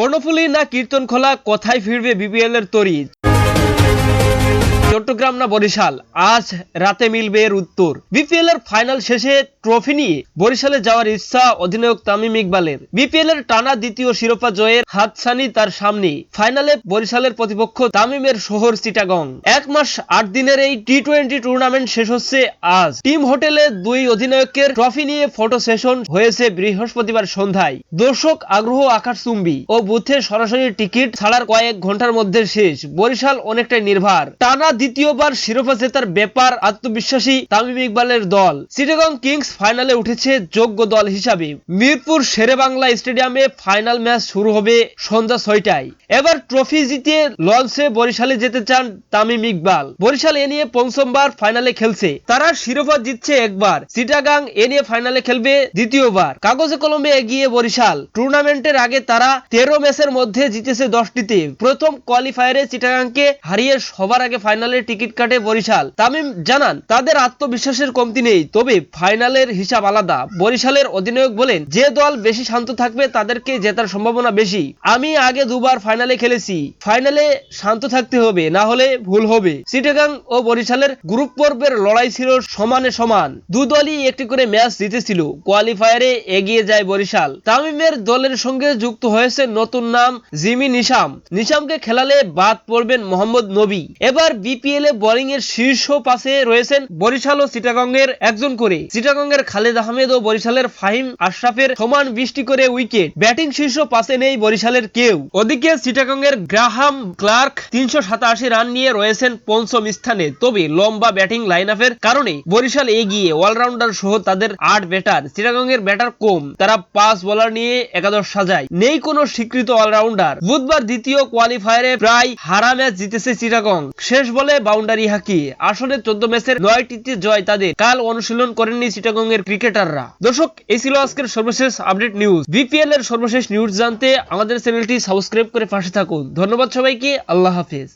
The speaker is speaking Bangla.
কর্ণফুলী না কীর্তন খোলা কোথায় ফিরবে বিপিএল এর তরি। চট্টগ্রাম না বরিশাল? আজ রাতে মিলবে এর উত্তর। বিপিএল এর ফাইনাল শেষে ট্রফি নিয়ে বরিশালে যাওয়ার ইচ্ছা অধিনায়ক তামিম ইকবালের। বিপিএল এর টানা দ্বিতীয় শিরোপা জয়ের হাতছানি তার সামনে ফাইনালে বরিশালের প্রতিপক্ষ তামিমের শহর চিটাগং। এক মাস আট দিনের এই টি টোয়েন্টি টুর্নামেন্ট শেষ হচ্ছে আজ। টিম হোটেলে দুই অধিনায়কের ট্রফি নিয়ে ফটো সেশন হয়েছে বৃহস্পতিবার সন্ধ্যায়। দর্শক আগ্রহ আকাশ চুম্বি ও বুথে সরাসরি টিকিট ছাড়ার কয়েক ঘণ্টার মধ্যে শেষ। বরিশাল অনেকটাই নির্ভার। টানা দ্বিতীয়বার শিরোপা জেতার ব্যাপার আত্মবিশ্বাসী তামিম ইকবালের দল। চিটাগং কিংস ফাইনালে উঠেছে যোগ্য দল হিসাবে। মিরপুর শেরে বাংলা স্টেডিয়ামে ফাইনাল ম্যাচ শুরু হবে সন্ধ্যা ছয়টায়। এবার ট্রফি জিতে লঞ্চে বরিশালে যেতে চান তামিম ইকবাল। বরিশাল এ নিয়ে পঞ্চমবার ফাইনালে খেলছে। তারা শিরোপা জিতছে একবার। চিটাগাং এ নিয়ে ফাইনালে খেলবে দ্বিতীয়বার। কাগজে কলমে এগিয়ে বরিশাল। টুর্নামেন্টের আগে তারা তেরো ম্যাচের মধ্যে জিতেছে দশটিতে। প্রথম কোয়ালিফায়ারে চিটাগাংকে হারিয়ে সবার আগে ফাইনালের টিকিট কাটে বরিশাল। তামিম জানান, তাদের আত্মবিশ্বাসের কমতি নেই, তবে ফাইনালের হিসাব আলাদা। বরিশালের অধিনায়ক বলেন, যে দল বেশি শান্ত থাকবে, তাদেরকে জেতার সম্ভাবনা বেশি। আমি আগে দুবার ফাইনালে খেলেছি। ফাইনালে শান্ত থাকতে হবে, না হলে ভুল হবে। চিটাগাং ও বরিশালের গ্রুপ পর্বের লড়াই ছিল সমানে সমান। দু দলই একটি করে ম্যাচ জিতেছিল। কোয়ালিফায়ারে এগিয়ে যায় বরিশাল। তামিমের দলের সঙ্গে যুক্ত হয়েছে নতুন নাম জিমি নিশাম। নিশামকে খেলালে বাদ পড়বেন মোহাম্মদ নবী। এবার বিপিএল এ বোলিং এর শীর্ষ পাশে রয়েছেন বরিশাল ও চিটাগং এর একজন করে। চিটাগং এর খালেদ আহমেদ ও বরিশালের ফাহিম আশরাফের সমান বৃষ্টি করে উইকেট। ব্যাটিং শীর্ষ পাশে নেই বরিশালের কেউ। ওদিকে চিটাগং এর গ্রাহাম ক্লার্ক তিনশো সাতাশি রান নিয়ে রয়েছেন পঞ্চম স্থানে। তবে লম্বা ব্যাটিং লাইন আপের কারণে বরিশাল এগিয়ে অলরাউন্ডার সহ তাদের আট ব্যাটার চিটাগং এর ব্যাটার কম। তারা পাঁচ বোলার নিয়ে একাদশ সাজায়। নেই কোনো স্বীকৃত অলরাউন্ডার বুধবার দ্বিতীয় কোয়ালিফায়ারে প্রায় হারা ম্যাচ জিতেছে চিটাগং। শেষ বলে বাউন্ডারি হাঁকি। আসলে চোদ্দ ম্যাচের নয়টিতে জয় তাদের। কাল অনুশীলন করেননি চিটাগং এর ক্রিকেটাররা। দর্শক, এই ছিল আজকের সর্বশেষ আপডেট নিউজ। বিপিএল এর সর্বশেষ নিউজ জানতে আমাদের চ্যানেলটি সাবস্ক্রাইব করে পাশে থাকুন। ধন্যবাদ সবাইকে। আল্লাহ হাফেজ।